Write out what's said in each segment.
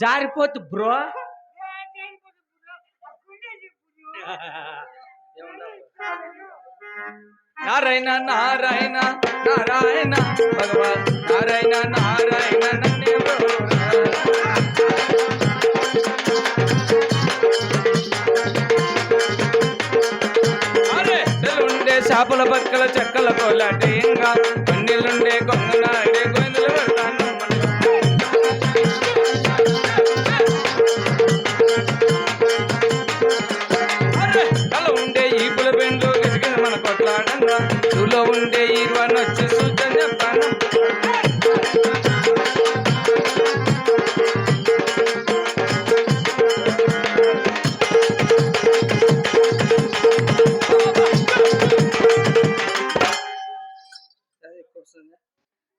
జారిపోతు bro. Narayana Narayana Narayana భగవాన్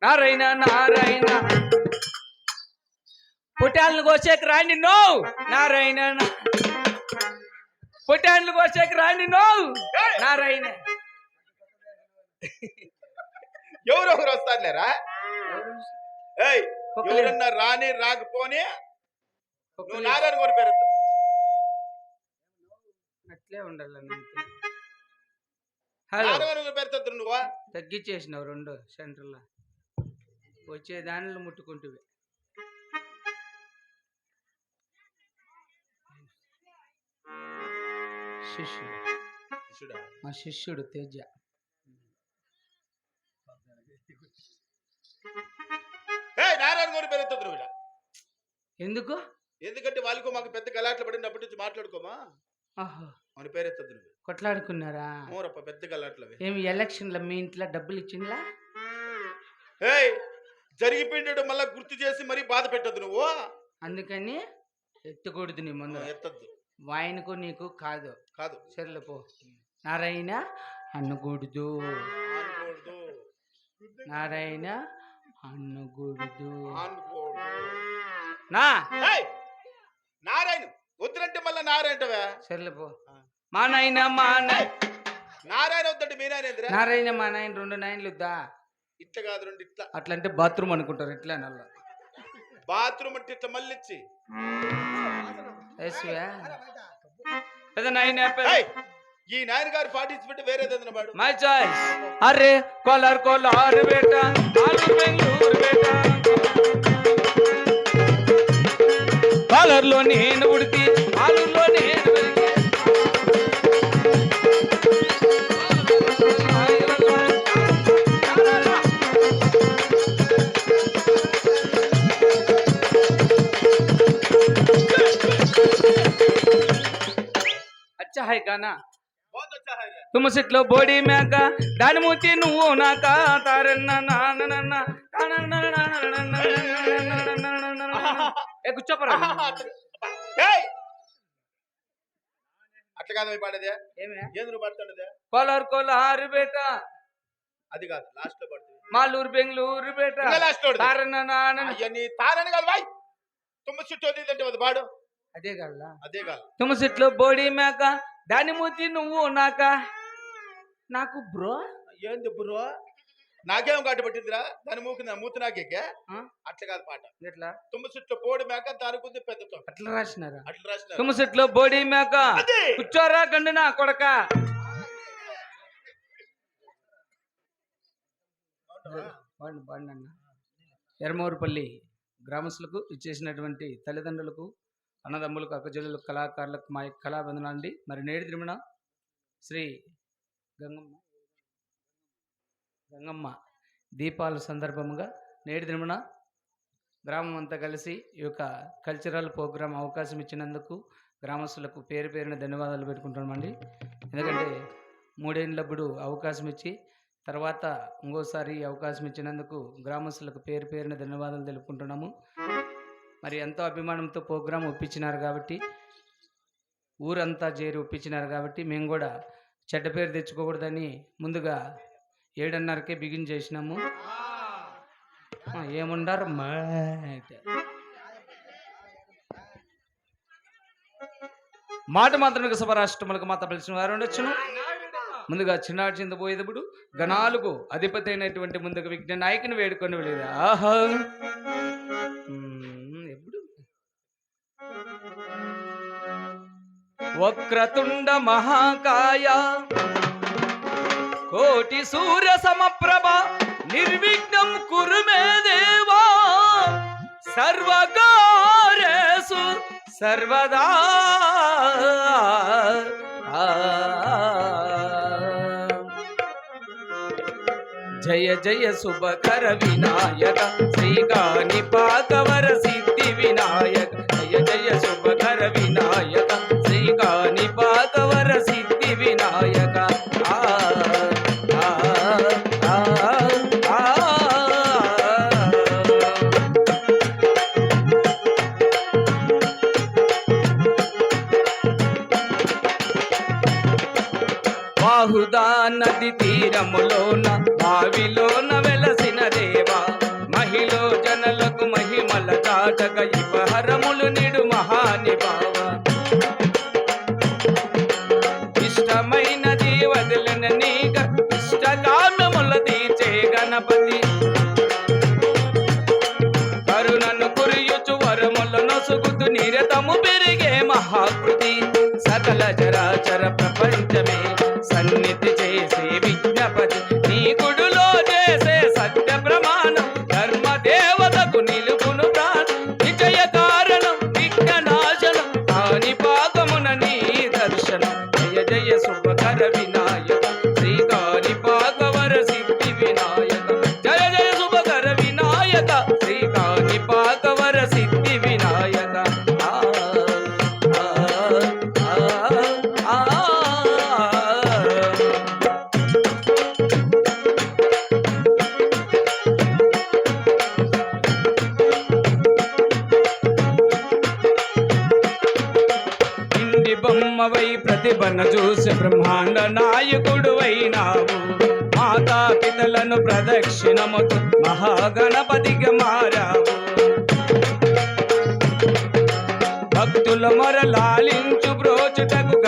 నారాయణ నారాయణ. పుట్టాలను కోసేకి రాండి నో నారాయణ. పుట్టాలను కోసేకి రాండి నో నారాయణ. ఎవరెవరు వస్తారులేరా? ఏయ్ ఎవరన్నా రాని రాకపోని నువ్వు నారాయణ కొని పేరు. అట్లే ఉండాలి నారాయణ నువ్వు. తగ్గించేసినావు రెండు సెంటర్లో. వచ్చే దానిలో ముట్టుకుంటువి. శిష్యుడు. మా శిష్యుడు తేజ. నారాయణ కొని పేరు. ఎందుకు? ఎందుకంటే వాళ్ళకు మాకు పెద్ద గలాట్లు పడినప్పటి నుంచి మాట్లాడుకోమా? ఆహో. మన పేరు ఎత్తద్దు నువ్వు. కొట్లాడుకున్నారా? మూరప్ప పెద్ద గలాట్లు ఏమి ఎలక్షన్లో మీ ఇంట్లో డబ్బులు ఇచ్చిండ్లా? ఏయ్ జరిగిపోయినాడు మళ్ళా గుర్తు చేసి మరీ బాధ పెట్టద్దు నువ్వు. అందుకని ఎత్తకూడదు నీ ముందు ఎత్తద్దు. వాయనకు నీకు కాదు. కాదు. సర్లే పో. నారాయణ అనకూడదు ఆనుకోకూడదు నారాయణ అనకూడదు ఆనుకోకూడదు నా! నారాయణ వద్దురంటే మళ్ళా నారాయణవే పో. మా నాయన మా నాయ నారాయణ వద్దంటే మీ నాయన? నారాయణ మా నాయన రెండు నాయనలు వద్దా? ఇట్లా కాదు రెండు ఇట్లా. అట్లంటే బాత్రూమ్ అనుకుంటారు ఇట్లా నల్ల బాత్రూమ్ అంటే ఇట్లా మళ్ళీ ఇచ్చి ఏసువా? పెద్ద నాయన పెద్ద ఏయ్, ఈ నాయన గారి పార్టిసిపేట్ వేరేదన్న వాడు మై చాయిస్ అరే కోలార్ కోలార్ బేట. ఆలూరు బెంగళూరు బేట. కోలార్లో నేను ఉడికి ఆలూరులో తుమసిట్లో బోడి మేక దాని మూతి నువ్వు నాక తారన్న నాన్న కూర్చోపరా కోలారు కోలారు బేట అది కాదు లాస్ట్లో పడుతుంది మాలూరు బెంగళూరు బేట లాస్ట్ తారన్న నాన్న తుమ్మ అదే కాదు అదే కాదు తుమ్మ బోడి మేక దాని మూతి నువ్వు నాక నాకు బ్రో? ఏంది బ్రో? నాకేం కాటు పట్టిందిరా? దాని మూకి నా మూతి నాకేకే? ఆ? అట్లా కాదు పాట. ఎట్లా? తుమ్మ చుట్టూ పోడి మేక దాని కొద్ది పెద్దతో అట్లా రాసినారా? అట్లా రాసిన తుమ్మ సిట్లో బోడి మేక. కూర్చోరా గండు నా కొడక. బాండి బాండి అన్న ఎర్మూరుపల్లి గ్రామస్తులకు ఇచ్చేసినటువంటి తల్లిదండ్రులకు అన్నదమ్ములకు అక్కజల్లులకు కళాకారులకు మా యొక్క కళాబంధనాలు అండి మరి నేటి తిరుమణ శ్రీ గంగమ్మ. గంగమ్మ. దీపాల సందర్భముగా నేటి దినమున గ్రామం అంతా కలిసి ఈ యొక్క కల్చరల్ ప్రోగ్రాం అవకాశం ఇచ్చినందుకు గ్రామస్తులకు పేరు పేరున ధన్యవాదాలు పెట్టుకుంటున్నామండి. ఎందుకంటే మూడేళ్ళప్పుడు అవకాశం ఇచ్చి తర్వాత ఇంకోసారి అవకాశం ఇచ్చినందుకు గ్రామస్తులకు పేరు పేరున ధన్యవాదాలు తెలుపుకుంటున్నాము. మరి ఎంతో అభిమానంతో ప్రోగ్రాం ఒప్పించినారు కాబట్టి ఊరంతా చేరి ఒప్పించినారు కాబట్టి మేము కూడా చెడ్డ పేరు తెచ్చుకోకూడదని ముందుగా ఏడున్నరకే బిగిన్ చేసినాము. ఏముండారు మాట మాత్రమే సభరాష్ట్రములకు మాత పిలిచిన వారు ఉండొచ్చును. ముందుగా చిన్నాడు చింత పోయేటప్పుడు గణాలకు అధిపతి అయినటువంటి ముందుకు విఘ్న నాయకుని వేడుకొని వెళ్ళేది. ఆహా. వక్రతుండ మహాకాయ. కోటి సూర్య సమప్రభ నిర్విఘ్నం కురుమే దేవా. సర్వగారేసు సర్వదా. జయ జయ శుభకర వినాయక శ్రీకాని పాకవర బాహుదా నది తీరములోన బావిలోన వెలసిన దేవా. మహిళ జనలకు మహిమల చాటక ఇపహరములు నిడు మహానిభావ నాయకుడువైనావు. మాతా పితలను ప్రదక్షిణముతు మహాగణపతిగా మారావు. భక్తుల మొరలాలించు బ్రోచుటకు